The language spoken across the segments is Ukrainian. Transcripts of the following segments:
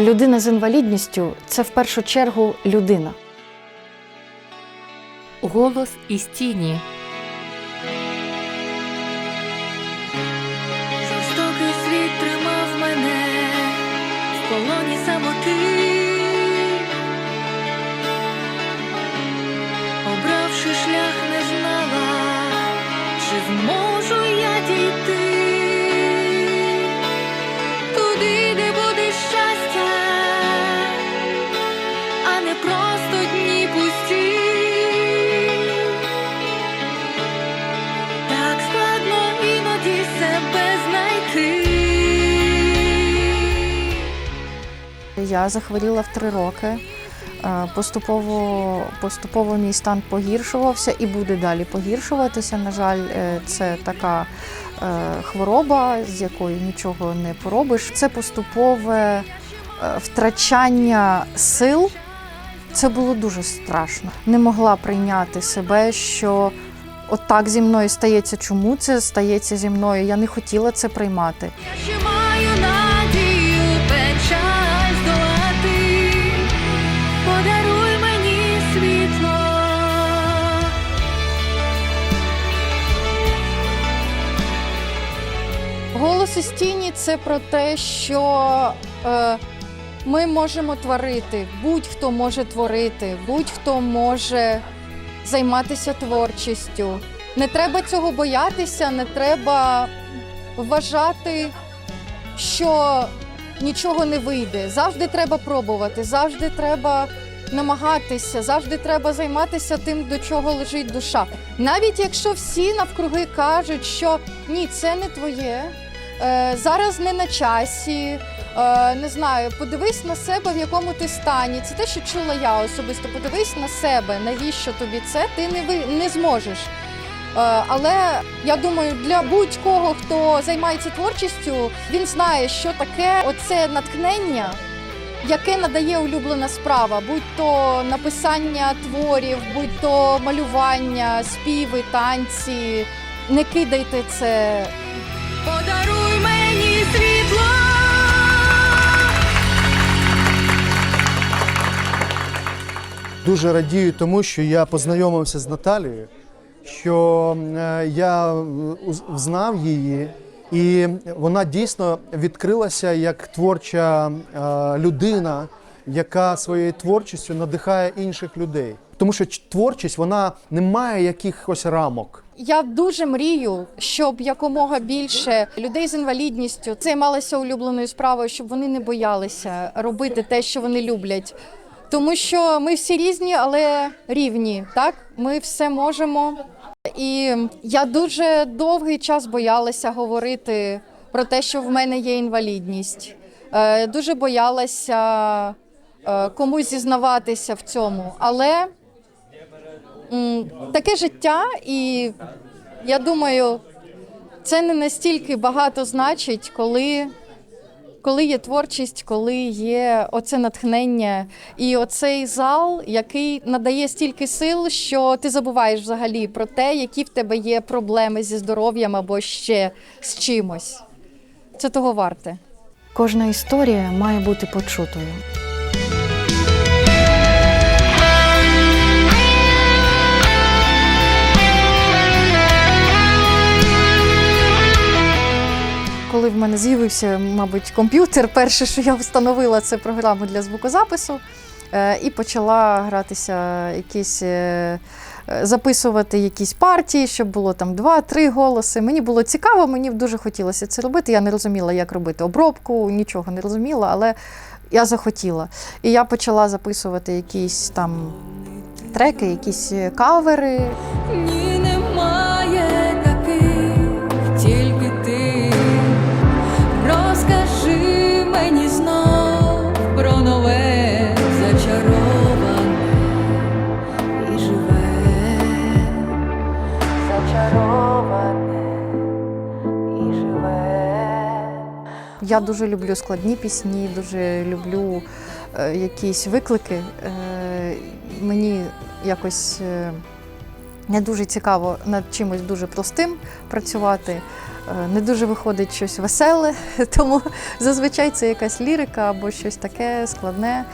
Людина з інвалідністю це в першу чергу людина. Голос із тіні. Я захворіла в три роки. Е, Поступово, поступово мій стан погіршувався і буде далі погіршуватися. На жаль, е, це така е, хвороба, з якою нічого не поробиш. Це поступове втрачання сил. Це було дуже страшно. Не могла прийняти себе, що отак зі мною стається. Чому це стається зі мною? Я не хотіла це приймати. Я ще маю Голос це про те, що е, ми можемо творити, будь-хто може творити, будь-хто може займатися творчістю. Не треба цього боятися, не треба вважати, що нічого не вийде. Завжди треба пробувати, завжди треба намагатися, завжди треба займатися тим, до чого лежить душа. Навіть якщо всі навкруги кажуть, що ні, це не твоє, зараз не на часі. е, Не знаю, подивись на себе, в якому ти стані. Це те, що чула я особисто. Подивись на себе, навіщо тобі це, ти не ви не зможеш. Е, Але я думаю, для будь-кого, хто займається творчістю, він знає, що таке оце натхнення, яке надає улюблена справа, будь то написання творів, будь то малювання, співи, танці. Не кидайте це Подаруй Дуже радію тому, що я познайомився з Наталією, що е, я знав її, і вона дійсно відкрилася як творча е, людина, яка своєю творчістю надихає інших людей. Тому що творчість вона не має якихось рамок. Я дуже мрію, щоб якомога більше людей з інвалідністю займалися улюбленою справою, щоб вони не боялися робити те, що вони люблять. Тому що ми всі різні, але рівні. Так, ми все можемо. І я дуже довгий час боялася говорити про те, що в мене є інвалідність. Е, Дуже боялася е, комусь зізнаватися в цьому. Але таке життя, і я думаю, це не настільки багато значить, коли, коли є творчість, коли є оце натхнення і оцей зал, який надає стільки сил, що ти забуваєш взагалі про те, які в тебе є проблеми зі здоров'ям або ще з чимось. Це того варте. Кожна історія має бути почутою. В мене з'явився, мабуть, комп'ютер, перше, що я встановила, це програму для звукозапису е, і почала гратися якісь. е, е, Записувати якісь партії, щоб було там два-три голоси. Мені було цікаво, мені дуже хотілося це робити. Я не розуміла, як робити обробку, нічого не розуміла, але я захотіла. І я почала записувати якісь там треки, якісь е, кавери. Я дуже люблю складні пісні, дуже люблю е, якісь виклики. Е, мені якось е, Не дуже цікаво над чимось дуже простим працювати. Не дуже виходить щось веселе, тому зазвичай це якась лірика або щось таке складне.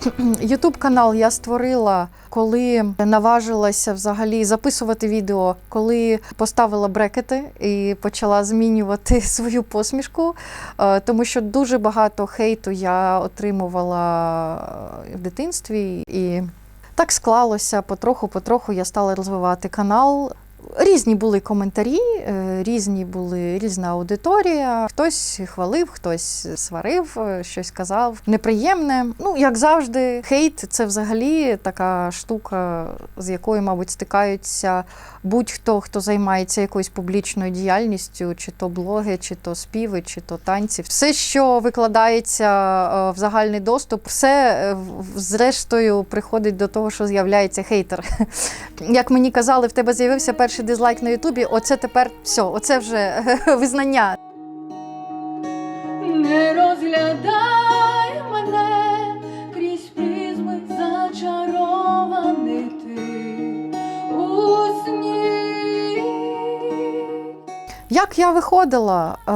Ютуб канал я створила, коли наважилася взагалі записувати відео, коли поставила брекети і почала змінювати свою посмішку, Е, тому що дуже багато хейту я отримувала е, в дитинстві. І так склалося потроху-потроху я стала розвивати канал. Різні були коментарі, е, різні були різна аудиторія. Хтось хвалив, хтось сварив, е, щось казав. Неприємне. Ну, як завжди, хейт це взагалі така штука, з якою, мабуть, стикаються будь-хто, хто займається якоюсь публічною діяльністю, чи то блоги, чи то співи, чи то танці. Все, що викладається е, в загальний доступ, все зрештою приходить до того, що з'являється хейтер. Як мені казали, в тебе з'явився перший дизлайк на Ютубі, оце тепер все, оце вже визнання. Не розглядай мене крізь призми зачарований ти у сні. Як я виходила? Е,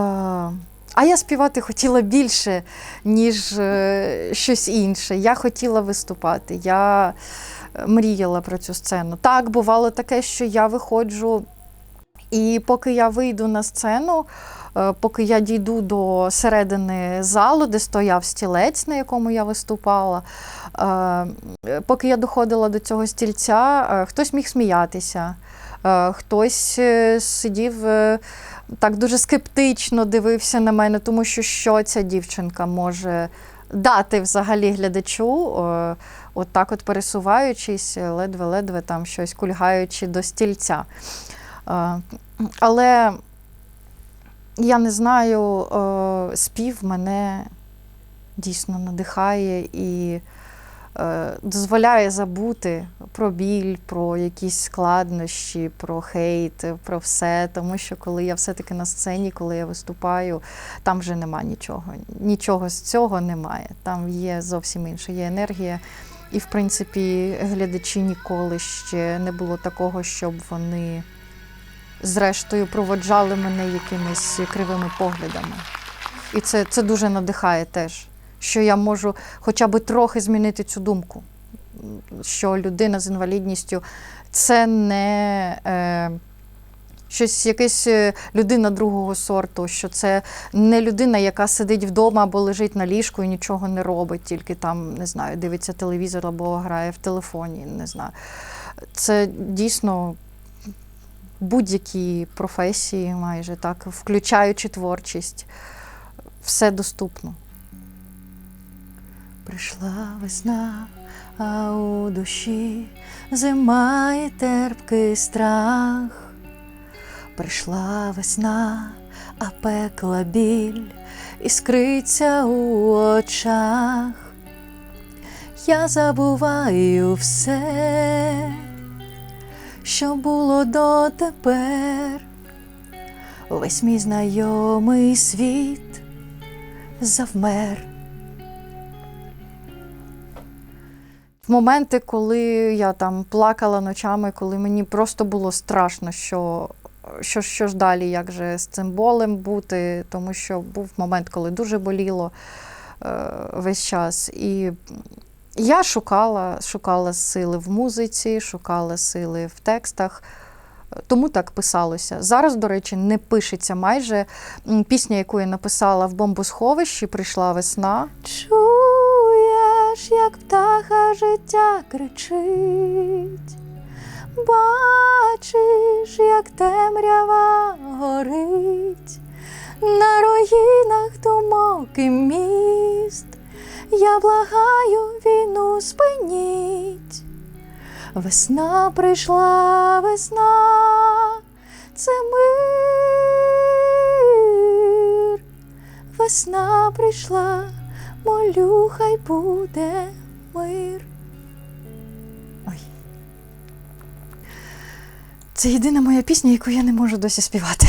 а я співати хотіла більше, ніж е, щось інше. Я хотіла виступати. Я мріяла про цю сцену. Так, бувало таке, що я виходжу, і поки я вийду на сцену, е, поки я дійду до середини залу, де стояв стілець, на якому я виступала, е, поки я доходила до цього стільця, е, хтось міг сміятися. Хтось сидів так дуже скептично дивився на мене, тому що що ця дівчинка може дати взагалі глядачу, е, от так от пересуваючись, ледве-ледве там щось кульгаючи до стільця. Е, Але я не знаю, е, спів мене дійсно надихає і дозволяє забути про біль, про якісь складнощі, про хейт, про все. Тому що коли я все-таки на сцені, коли я виступаю, там вже нема нічого. Нічого з цього немає. Там є зовсім інша, є енергія. І, в принципі, глядачі ніколи ще не було такого, щоб вони зрештою проводжали мене якимись кривими поглядами. І це, це дуже надихає теж, що я можу хоча б трохи змінити цю думку, що людина з інвалідністю це не е, щось, якась е, людина другого сорту, що це не людина, яка сидить вдома або лежить на ліжку і нічого не робить, тільки там, не знаю, дивиться телевізор або грає в телефоні. Не знаю. Це дійсно будь-які професії, майже так, включаючи творчість, все доступно. Прийшла весна, а у душі зима і терпкий страх. Прийшла весна, а пекла біль іскриться у очах. Я забуваю все, що було дотепер. Весь мій знайомий світ завмер. В моменти, коли я там плакала ночами, коли мені просто було страшно, що, що, що ж далі, як же з цим болем бути, тому що був момент, коли дуже боліло е, весь час. І я шукала, шукала сили в музиці, шукала сили в текстах. Тому так писалося. Зараз, до речі, не пишеться майже пісня, яку я написала в бомбосховищі, прийшла весна. Чуєш, як птаха життя кричить, бачиш, як темрява горить, на руїнах думок і міст. Я благаю війну спиніть. Весна прийшла, весна, це мир. Весна прийшла, молю, хай буде мир. Ой. Це єдина моя пісня, яку я не можу досі співати.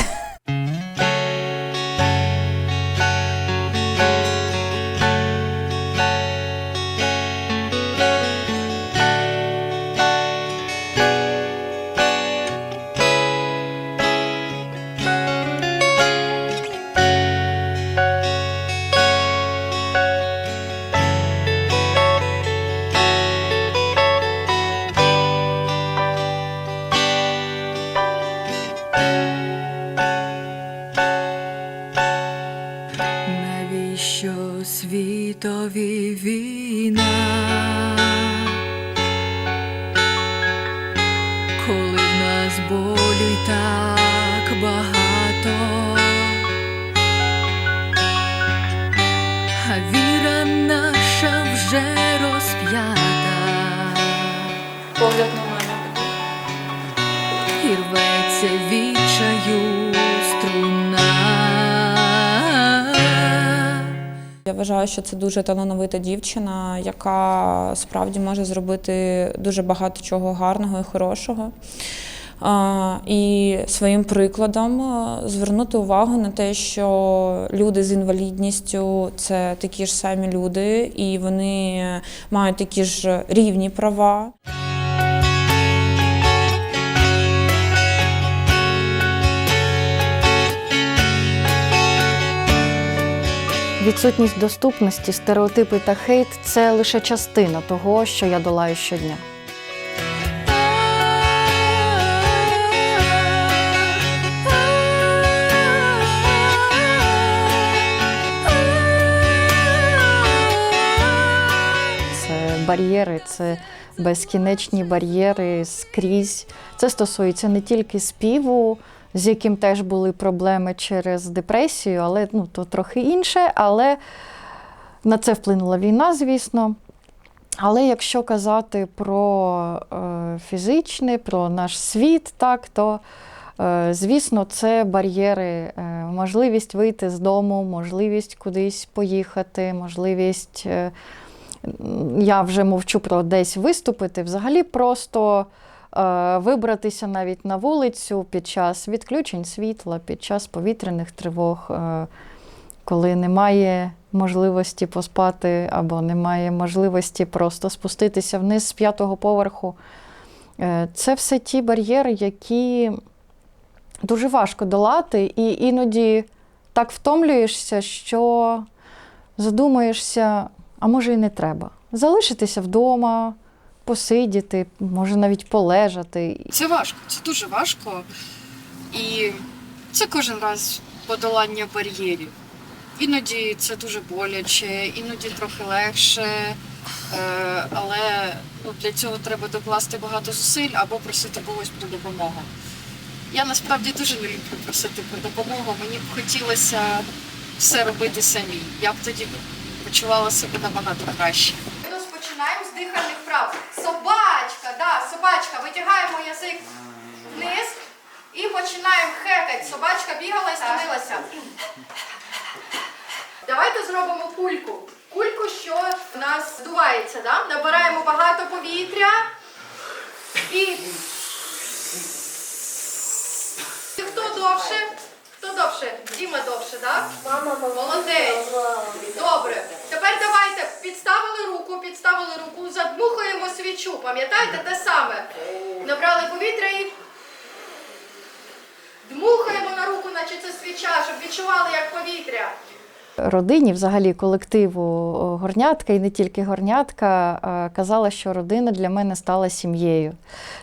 Погляд на мене. і рветься відчаю струна. Я вважаю, що це дуже талановита дівчина, яка справді може зробити дуже багато чого гарного і хорошого. І своїм прикладом звернути увагу на те, що люди з інвалідністю це такі ж самі люди, і вони мають такі ж рівні права. Відсутність доступності, стереотипи та хейт це лише частина того, що я долаю щодня. Бар'єри, це безкінечні бар'єри скрізь. Це стосується не тільки співу, з яким теж були проблеми через депресію, але ну, то трохи інше. Але на це вплинула війна, звісно. Але якщо казати про е, фізичне, про наш світ, так, то е, звісно, це бар'єри, е, можливість вийти з дому, можливість кудись поїхати, можливість. Е, я вже мовчу про десь виступити, взагалі просто вибратися навіть на вулицю під час відключень світла, під час повітряних тривог, е, коли немає можливості поспати або немає можливості просто спуститися вниз з п'ятого поверху. Е, Це все ті бар'єри, які дуже важко долати, і іноді так втомлюєшся, що задумаєшся, а може і не треба. Залишитися вдома, посидіти, може навіть полежати. Це важко, це дуже важко. І це кожен раз подолання бар'єрів. Іноді це дуже боляче, іноді трохи легше. Е, але ну, для цього треба докласти багато зусиль або просити когось про допомогу. Я насправді дуже не люблю просити про допомогу. Мені б хотілося все робити самі. Я б тоді почувала себе набагато краще. Ми розпочинаємо з дихальних. Собачка, витягаємо язик вниз і починаємо хекати. Собачка бігала і стомилася. Давайте зробимо кульку. Кульку, що в нас здувається, да? Набираємо багато повітря і. Хто довше? Довше? Діма довше, так? Мама, Молодець. Добре. Тепер давайте підставили руку, підставили руку, задмухуємо свічу. Пам'ятаєте те саме? Набрали повітря і дмухаємо на руку, наче це свіча, щоб відчували як повітря. Родині, взагалі, колективу горнятка і не тільки горнятка, казала, що родина для мене стала сім'єю.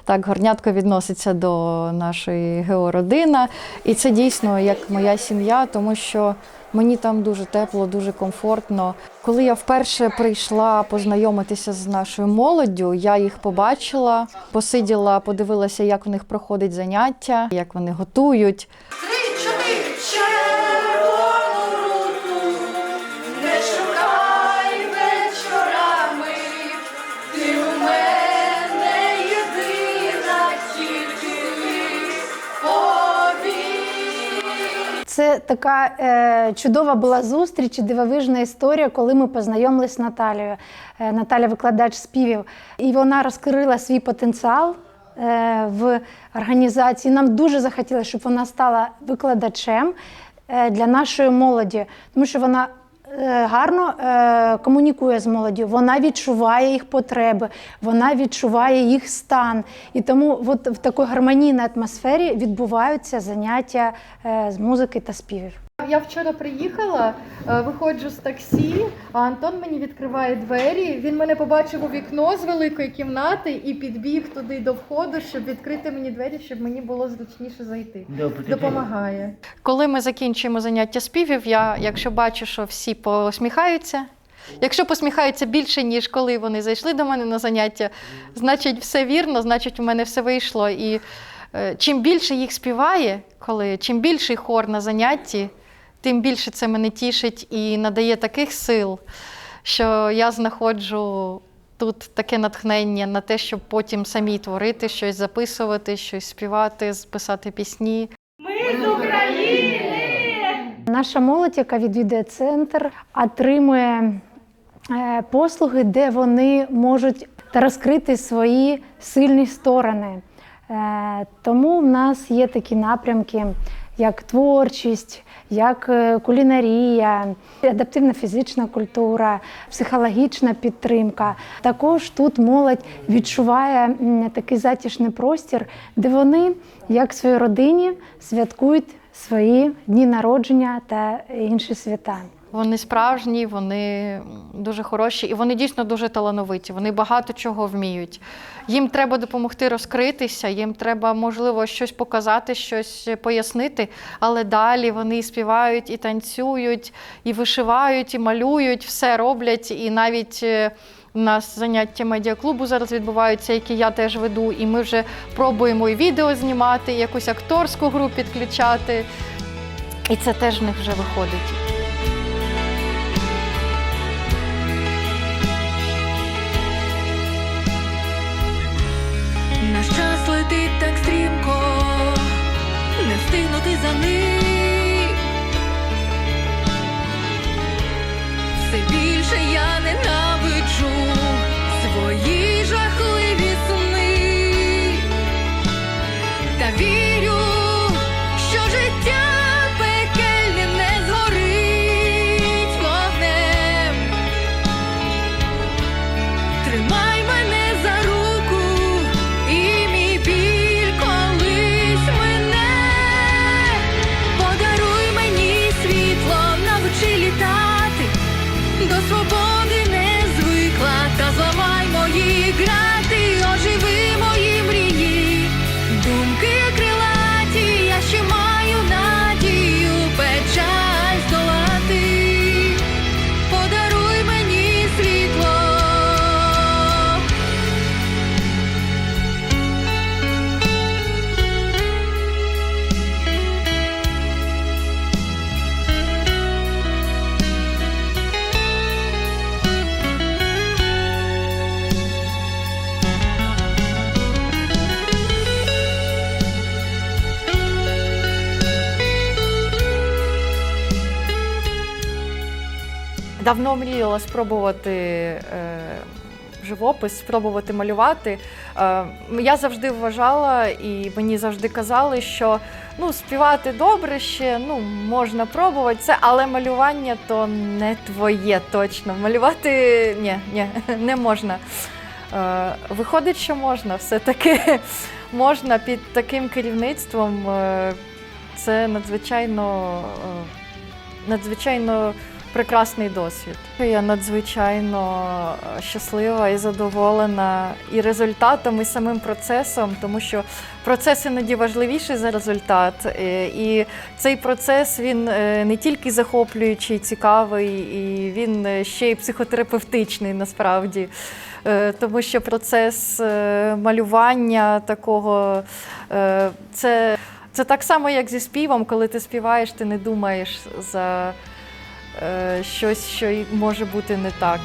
Так, горнятко відноситься до нашої геородина, і це дійсно як моя сім'я, тому що мені там дуже тепло, дуже комфортно. Коли я вперше прийшла познайомитися з нашою молоддю, я їх побачила, посиділа, подивилася, як в них проходить заняття, як вони готують. Така е, чудова була зустріч, і дивовижна історія, коли ми познайомилися з Наталією. Е, Наталя викладач співів, і вона розкрила свій потенціал е, в організації. Нам дуже захотілося, щоб вона стала викладачем е, для нашої молоді, тому що вона. Е, Гарно е, комунікує з молоддю, вона відчуває їх потреби, вона відчуває їх стан. І тому от в такій гармонійній атмосфері відбуваються заняття е, з музики та співів. Я вчора приїхала, е, виходжу з таксі, а Антон мені відкриває двері. Він мене побачив у вікно з великої кімнати і підбіг туди до входу, щоб відкрити мені двері, щоб мені було зручніше зайти. Допомагає. Коли ми закінчуємо заняття співів, я, якщо бачу, що всі посміхаються. Якщо посміхаються більше, ніж коли вони зайшли до мене на заняття, значить все вірно, значить у мене все вийшло. І е, чим більше їх співає, коли чим більший хор на занятті, тим більше це мене тішить і надає таких сил, що я знаходжу тут таке натхнення на те, щоб потім самі творити, щось записувати, щось співати, писати пісні. Наша молодь, яка відвідує центр, отримує е, послуги, де вони можуть розкрити свої сильні сторони. Е, Тому в нас є такі напрямки, як творчість, як е, кулінарія, адаптивна фізична культура, психологічна підтримка. Також тут молодь відчуває такий затишний простір, де вони, як своїй родині, святкують свої дні народження та інші свята. Вони справжні, вони дуже хороші і вони дійсно дуже талановиті. Вони багато чого вміють. Їм треба допомогти розкритися, їм треба, можливо, щось показати, щось пояснити, але далі вони співають, і танцюють, і вишивають, і малюють, все роблять. І навіть е, у нас заняття медіаклубу зараз відбуваються, які я теж веду, і ми вже пробуємо і відео знімати, і якусь акторську гру підключати. І це теж в них вже виходить. Летить так стрімко, не встигнути за ним. Все більше я ненавиджу свої жахливі сни. Та вірю, до Давно мріяла спробувати е, живопис, спробувати малювати. Е, я завжди вважала і мені завжди казали, що ну, співати добре ще ну, можна пробувати це, але малювання то не твоє точно. Малювати ні, ні, не можна. Е, виходить, що можна все-таки можна під таким керівництвом. Е, це надзвичайно, надзвичайно прекрасний досвід. Я надзвичайно е, щаслива і задоволена і результатом, і самим процесом, тому що процес іноді важливіший за результат. Е, І цей процес він е, не тільки захоплюючий, цікавий, і він ще й психотерапевтичний насправді. Тому що процес малювання такого це, це так само, як зі співом, коли ти співаєш, ти не думаєш за щось, що й може бути не так.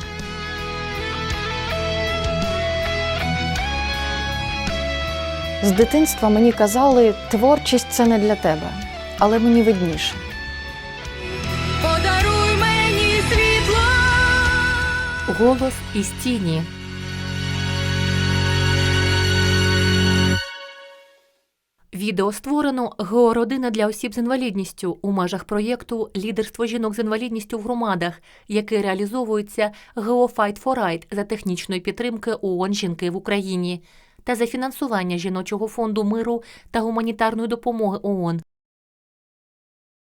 З дитинства мені казали, творчість це не для тебе, але мені видніше. Подаруй мені світло. Голос із тіні. Відео створено ГО «Родина для осіб з інвалідністю у межах проєкту Лідерство жінок з інвалідністю в громадах, який реалізовується ГО «Fight for Right» за технічної підтримки ООН «Жінки в Україні та за фінансування жіночого фонду миру та гуманітарної допомоги ООН